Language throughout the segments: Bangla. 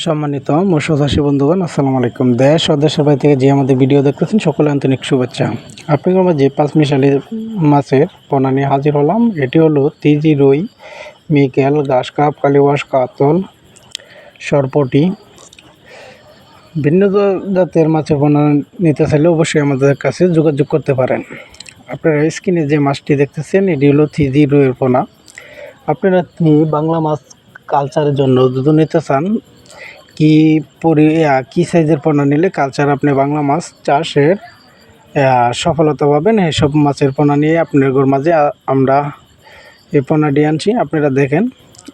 সম্মানিত চাষী বন্ধুগণ, আসসালামু আলাইকুম। দেশ ও দেশের বাইরে থেকে যে আমাদের ভিডিও দেখতেছেন, সকলে আন্তরিক শুভেচ্ছা। আপনাদের যে পাঁচ মিশালি মাছের পোনা নিয়ে হাজির হলাম, এটি হলো তিজি রুই, মিকেল, ঘাস কাপ, কালিওয়াস, কাতল, সরপটি। ভিন্ন জাতের মাছের পোনা নিতে চাইলে অবশ্যই আমাদের কাছে যোগাযোগ করতে পারেন। আপনারা স্ক্রিনে যে মাছটি দেখতেছেন, এটি হলো থ্রি রুইয়ের পোনা। আপনারা বাংলা মাছ কালচারের জন্য যদি নিতে চান কি পরি কি সাইজের পোনা নিলে কালচার আপনি বাংলা মাছ চাষের সফলতা পাবেন? এইসব মাছের পোনা নিয়ে আপনাদের মাঝে আ- আমরা এই পোনাটি আনছি, আপনারা দেখেন।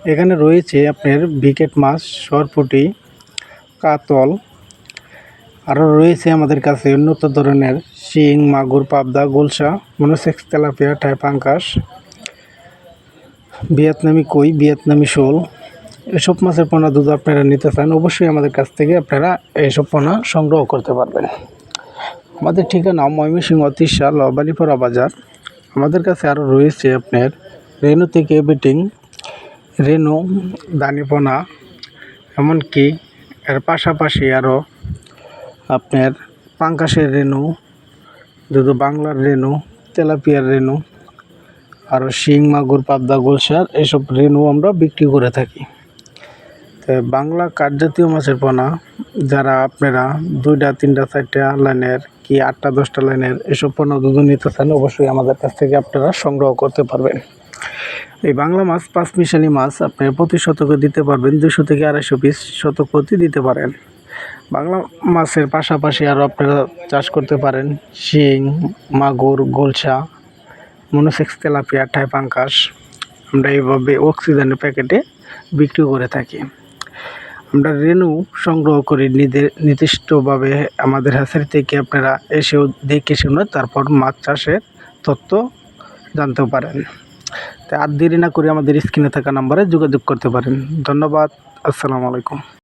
এখানে রয়েছে আপনার বিকেট মাছ, সরপুটি, কাতল। আরও রয়েছে আমাদের কাছে উন্নত ধরনের শিং, মাগুর, পাবদা গুলশা মনোসেক্স, তেলাপিয়া টাইপাঙ্কাস ভিয়েতনামি কই, ভিয়েতনামি শোল। এসব মাছের পোনা দুধ আপনারা নিতে চান, অবশ্যই আমাদের কাছ থেকে আপনারা এইসব পোনা সংগ্রহ করতে পারবেন। আমাদের ঠিকানা ময়মনসিংহ তিরশা লবালিপরা বাজার। আমাদের কাছে আরও রয়েছে আপনার রেনু থেকে বেটিং রেনু দানিপোনা এমনকি এর পাশাপাশি আরও আপনার পাঙ্কাশের রেনু দুধ বাংলার রেনু তেলাপিয়ার রেনু আরও শিং, মাগুর, পাবদা গোলসার এসব রেনু আমরা বিক্রি করে থাকি। বাংলা কাঠজাতীয় মাছের পোনা, যারা আপনারা দুইটা, তিনটা, চারটা লাইনের কি আটটা, দশটা লাইনের এসব পণ্য দুধ নিতে চান, অবশ্যই আমাদের কাছ থেকে আপনারা সংগ্রহ করতে পারবেন। এই বাংলা মাছ পাঁচ মিশালি মাছ আপনি প্রতি শতকে দিতে পারবেন দুশো থেকে আড়াইশো পিস শতক প্রতি দিতে পারেন। বাংলা মাছের পাশাপাশি আরও আপনারা চাষ করতে পারেন, শিং, মাগুর, গোলসা, মনোসেক্স, তেলাপিয়া টাইপাঙ্কাস আমরা এইভাবে অক্সিজেনের প্যাকেটে বিক্রি করে থাকি। আমরা রেনু সংগ্রহ করি নির্দিষ্টভাবে আমাদের হাসের থেকে আপনারা এসেও দেখে শুনে তারপর মাছ চাষের তথ্য জানতে পারেন। তাই আর দেরি না করে আমাদের স্ক্রিনে থাকা নাম্বারে যোগাযোগ করতে পারেন। ধন্যবাদ। আসসালামু আলাইকুম।